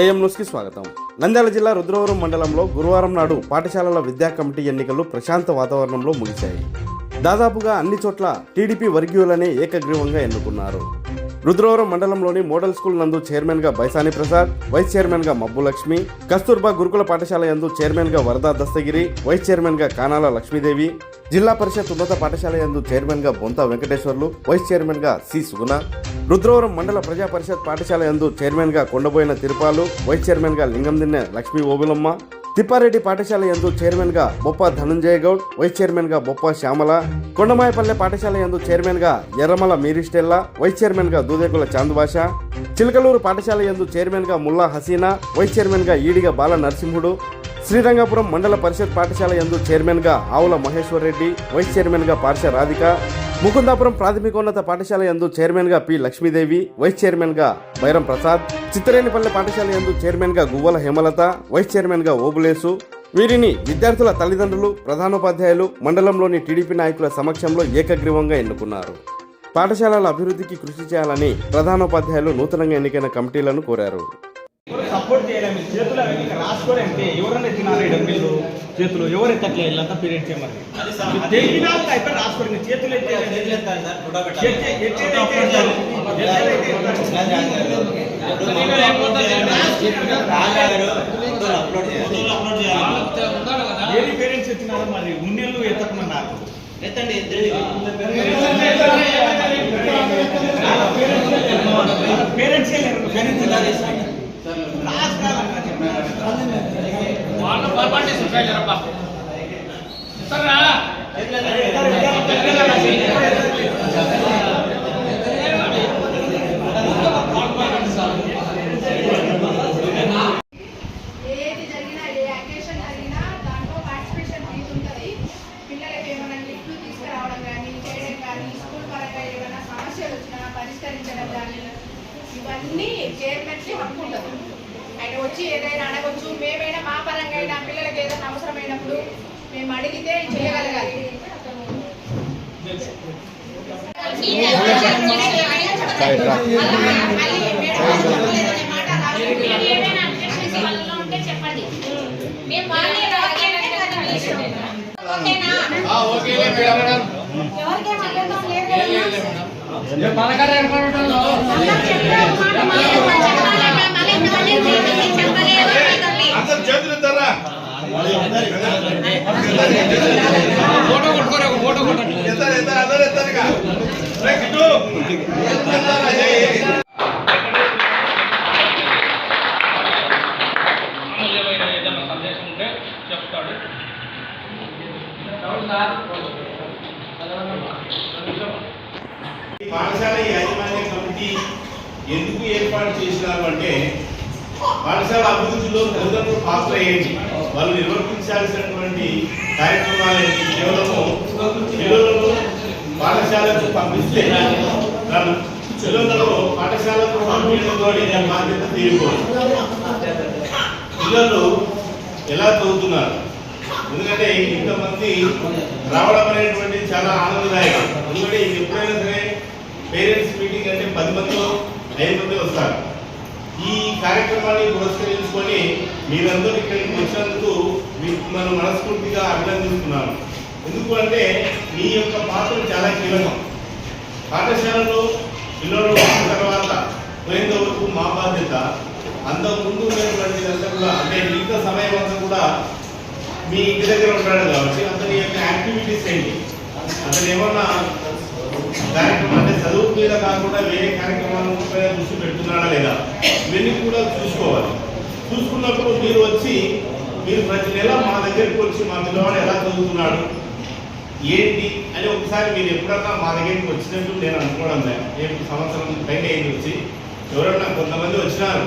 AM న్యూస్కి స్వాగతం. నంద్యాల జిల్లా రుద్రవరం మండలంలో గురువారం నాడు పాఠశాలల విద్యా కమిటీ ఎన్నికలు ప్రశాంత వాతావరణంలో ముగిశాయి. దాదాపుగా అన్ని చోట్ల టీడీపీ వర్గీయులనే ఏకగ్రీవంగా ఎన్నుకున్నారు. రుద్రవరం మండలంలోని మోడల్ స్కూల్ నందు చైర్మన్గా బైసాని ప్రసాద్ వైస్ చైర్మన్గా మబ్బు లక్ష్మి కస్తూర్బా గురుకుల పాఠశాల యందు చైర్మన్గా వరదా దస్తగిరి వైస్ చైర్మన్గా కానాల లక్ష్మీదేవి జిల్లా పరిషత్ ఉన్నత పాఠశాల యందు చైర్మన్గా బొంత వెంకటేశ్వర్లు వైస్ చైర్మన్గా సి సుగుణ రుద్రవరం మండల ప్రజా పరిషత్ పాఠశాల యందు చైర్మన్గా కొండబోయిన తిరుపాలు వైస్ చైర్మన్గా లింగం దిన్నె లక్ష్మీ ఓబులమ్మ తిప్పారెడ్డి పాఠశాల యందు చైర్మన్గా బొప్ప ధనంజయ గౌడ్ వైస్ చైర్మన్గా బొప్ప శ్యామల కొండమాయపల్లె పాఠశాల యందు చైర్మన్గా ఎర్రమల మీరిస్టెల్లా వైస్ చైర్మన్గా దూదేకుల చాందుభాష చిలకలూరు పాఠశాల యందు చైర్మన్గా ముల్లా హసీనా వైస్ చైర్మన్గా ఈడిగా ఈడిగ బాల నరసింహుడు శ్రీరంగపురం మండల పరిషత్ పాఠశాల యందు చైర్మన్గా ఆవుల మహేశ్వర్ రెడ్డి వైస్ చైర్మన్గా పార్ష రాధిక ముకుందాపురం ప్రాథమికోన్నత పాఠశాల యందు చైర్మన్గా పి లక్ష్మీదేవి వైస్ చైర్మన్గా బైరం ప్రసాద్ చిత్తరేనిపల్లె పాఠశాల యందు చైర్మన్గా గువ్వల హేమలత వైస్ చైర్మన్గా ఓబులేసు. వీరిని విద్యార్థుల తల్లిదండ్రులు ప్రధానోపాధ్యాయులు మండలంలోని టీడీపీ నాయకుల సమక్షంలో ఏకగ్రీవంగా ఎన్నుకున్నారు. పాఠశాలల అభివృద్ధికి కృషి చేయాలని ప్రధానోపాధ్యాయులు నూతనంగా ఎన్నికైన కమిటీలను కోరారు. సపోర్ట్ చేయలేము మీరు చేతులు అవి ఇంకా రాసుకోరు అంతే ఎవరన్నా ఎత్తినారు ఈ డబ్బులు చేతులు ఎవరు ఎత్తట్లే? వీళ్ళంతా పీరియడ్స్ ఏమని తెగినా అయిపోయి రాసుకోరు ఇంకా చేతులు. ఏది పేరెంట్స్ ఎత్తినారో మరి ఉన్నేళ్ళు ఎత్తకమన్నారు. పేరెంట్స్ పేరెంట్స్ వాళ్ళు పొరపాటు చేసి ఇస్తారా తీసుకురావడం కానీ చేయడం కానీ స్కూల్ పరంగా ఏమైనా సమస్యలు వచ్చినా పరిష్కరించడం కానీ ఇవన్నీ చైర్మన్కి హక్కు ఉంటుంది ఆయన వచ్చి ఏదైనా అడగొచ్చు మేమైనా మా పరంగా అయినా పిల్లలకి ఏదైనా అవసరమైనప్పుడు మేము అడిగితే చేయగలగాలి. ఎవరికే మళ్ళీ లేదు అందరూ చేతులు ఎత్తారా? ఫోటో కొట్టుకోరు ఫోటో కొట్టండి. ఎత్తారు ఎత్తారు అందరు. ఎత్తారా, చెప్తాడు. పాఠశాల యాజమాన్య కమిటీ ఎందుకు ఏర్పాటు చేసినారు అంటే పాఠశాల అభివృద్ధిలో తల్లిదండ్రులు పాత్ర ఏంటి? వాళ్ళు నిర్వర్తించాల్సినటువంటి కార్యక్రమాలు ఏంటి? కేవలము పిల్లలను పాఠశాలకు పంపిస్తే పిల్లలలో పాఠశాలకు పంపించడంతో బాధ్యత తీరుకోవాలి పిల్లలు ఎలా చదువుతున్నారు? ఎందుకంటే ఇంతమంది రావడం అనేటువంటి చాలా ఆనందదాయకం. ఎందుకంటే ఇది ఎప్పుడైనా సరే పేరెంట్స్ మీటింగ్ అంటే పది మందిలో ఐదు మంది వస్తారు. ఈ కార్యక్రమాన్ని పురస్కరించుకొని మీరందరూ ఇక్కడికి వచ్చినందుకు మీకు మనం మనస్ఫూర్తిగా అభినందిస్తున్నాను. ఎందుకు అంటే మీ యొక్క పాత్ర చాలా కీలకం. పాఠశాలలో పిల్లలు తర్వాత పోయేంత వరకు మా బాధ్యత. అంతకుముందు ఉన్నటువంటి అంతా కూడా అంటే మిగతా సమయం అంతా కూడా మీ ఇంటి దగ్గర ఉంటాడు కాబట్టి అతని యొక్క యాక్టివిటీస్ ఏంటి? అతను ఏమన్నా కార్యక్రమం అంటే చదువు మీద కాకుండా వేరే కార్యక్రమాల దృష్టి పెడుతున్నాడా లేదా? ఇవన్నీ కూడా చూసుకోవాలి. చూసుకున్నప్పుడు మీరు వచ్చి మీరు ప్రతి నెల మా దగ్గరికి వచ్చి మా పిల్లవాడు ఎలా చదువుతున్నాడు ఏంటి అని ఒకసారి మీరు ఎప్పుడన్నా మా దగ్గరికి వచ్చినట్టు నేను అనుకోవడం లేదు. రేపు సంవత్సరం పైన అయింది వచ్చి ఎవరన్నా కొంతమంది వచ్చినారు